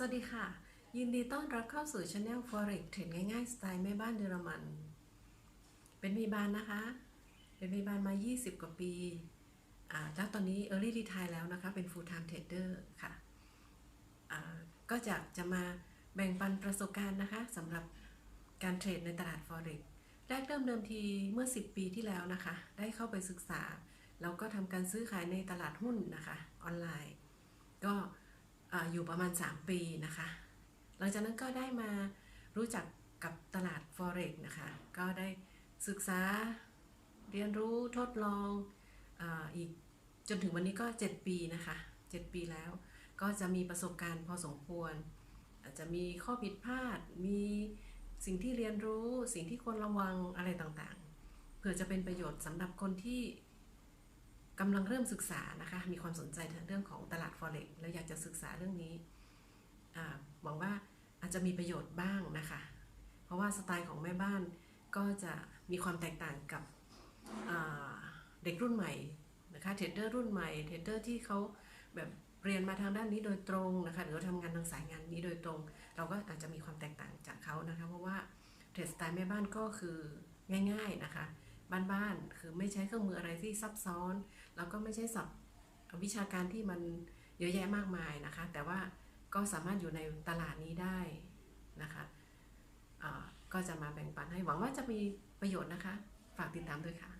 สวัสดีค่ะ ยินดีต้อนรับเข้าสู่ช anel Forex เทรดง่ายๆ สไตล์แม่บ้านเยอรมัน เป็นมีบานนะคะ เป็นมีบานมา 20 กว่าปีอ่าแล้วตอนนี้ Early Retire แล้วนะคะ เป็น Full Time Trader ค่ะอ่าก็จะจะมาแบ่งปันประสบการณ์นะคะสำหรับการเทรดในตลาด Forex แรกเริ่มเดิมทีเมื่อ 10 ปีที่แล้วนะคะ ได้เข้าไปศึกษา แล้วก็ทำการซื้อขายในตลาดหุ้นนะคะ ออนไลน์ ก็ ออยู่ประมาณ 3 ปีนะคะ หลังจากนั้นก็ได้มารู้จักกับตลาด Forex นะคะ ก็ได้ศึกษาเรียนรู้ทดลองออีกจนถึงวันนี้ก็ 7 ปีนะคะ 7 ปีแล้ว ก็จะมีประสบการณ์พอสมควร อาจจะมีข้อผิดพลาด มีสิ่งที่เรียนรู้ สิ่งที่ควรระวังอะไรต่างๆ เพื่อจะเป็นประโยชน์สำหรับคนที่ กำลังเริ่มศึกษานะคะ มีความสนใจทางเรื่องของตลาด Forex แล้วอยากจะศึกษาเรื่องนี้หวังว่าอาจจะมีประโยชน์บ้างนะคะ เพราะว่าสไตล์ของแม่บ้านก็จะมีความแตกต่างกับเด็กรุ่นใหม่นะคะเทรดเดอร์รุ่นใหม่เทรดเดอร์ที่เขาแบบเรียนมาทางด้านนี้โดยตรงนะคะหรือทำงานทางสายงานนี้โดยตรง เราก็อาจจะมีความแตกต่างจากเขานะคะ เพราะว่าเทรดสไตล์แม่บ้านก็คือง่าย ๆนะคะ บ้านๆคือไม่ใช้เครื่องมืออะไรที่ซับซ้อน แล้วก็ไม่ใช่ศัพท์วิชาการที่มันเยอะแยะมากมายนะคะ แต่ว่าก็สามารถอยู่ในตลาดนี้ได้นะคะก็จะมาแบ่งปันให้หวังว่าจะมีประโยชน์นะคะ ฝากติดตามด้วยค่ะ